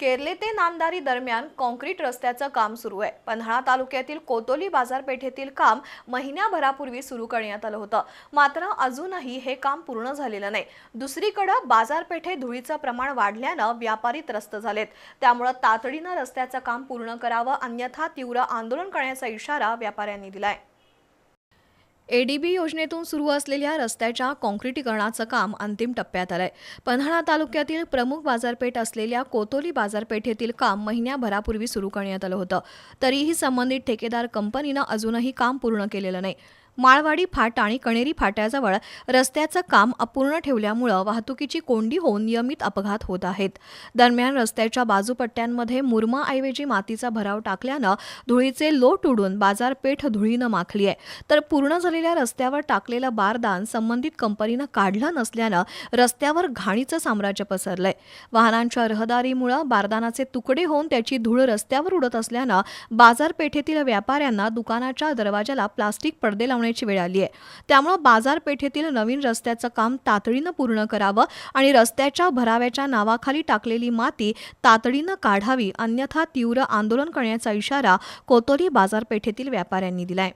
केरले ते नांदारी दरम्यान कॉन्क्रीट रस्त्याचं काम सुरू आहे. पन्हाळा तालुक्यातील कोतोली बाजारपेठेतील काम महिन्याभरापूर्वी सुरू करण्यात आलं होतं. मात्र अजूनही हे काम पूर्ण झालेलं नाही. दुसरीकडं बाजारपेठे धुळीचं प्रमाण वाढल्यानं व्यापारी त्रस्त झालेत. त्यामुळं तातडीनं रस्त्याचं काम पूर्ण करावं अन्यथा तीव्र आंदोलन करण्याचा इशारा व्यापाऱ्यांनी दिलाय. एडीबी योजनेतून सुरू असलेल्या रस्त्याच्या काँक्रिटीकरणाचं काम अंतिम टप्प्यात आलंय. पन्हाळा तालुक्यातील प्रमुख बाजारपेठ असलेल्या कोतोली बाजारपेठेतील काम महिन्याभरापूर्वी सुरू करण्यात आलं होतं. तरीही संबंधित ठेकेदार कंपनीनं अजूनही काम पूर्ण केलेलं नाही. माळवाडी फाटा आणि कणेरी फाट्याजवळ रस्त्याचं काम अपूर्ण ठेवल्यामुळं वाहतुकीची कोंडी होऊन नियमित अपघात होत आहेत. दरम्यान रस्त्याच्या बाजूपट्ट्यांमध्ये मुरमाऐवजी मातीचा भराव टाकल्यानं धुळीचे लोट उडून बाजारपेठ धुळीनं माखली आहे. तर पूर्ण झालेल्या रस्त्यावर टाकलेलं बारदान संबंधित कंपनीनं काढलं नसल्यानं रस्त्यावर घाणीचं साम्राज्य पसरलंय. वाहनांच्या रहदारीमुळं बारदानाचे तुकडे होऊन त्याची धूळ रस्त्यावर उडत असल्यानं बाजारपेठेतील व्यापाऱ्यांना दुकानाच्या दरवाजाला प्लास्टिक पडदे लावणे होण्याची वेळ आली आहे. त्यामुळं बाजारपेठेतील नवीन रस्त्याचं काम तातडीनं पूर्ण करावं आणि रस्त्याच्या भराव्याच्या नावाखाली टाकलेली माती तातडीनं काढावी अन्यथा तीव्र आंदोलन करण्याचा इशारा कोतोली बाजारपेठेतील व्यापाऱ्यांनी दिलाय.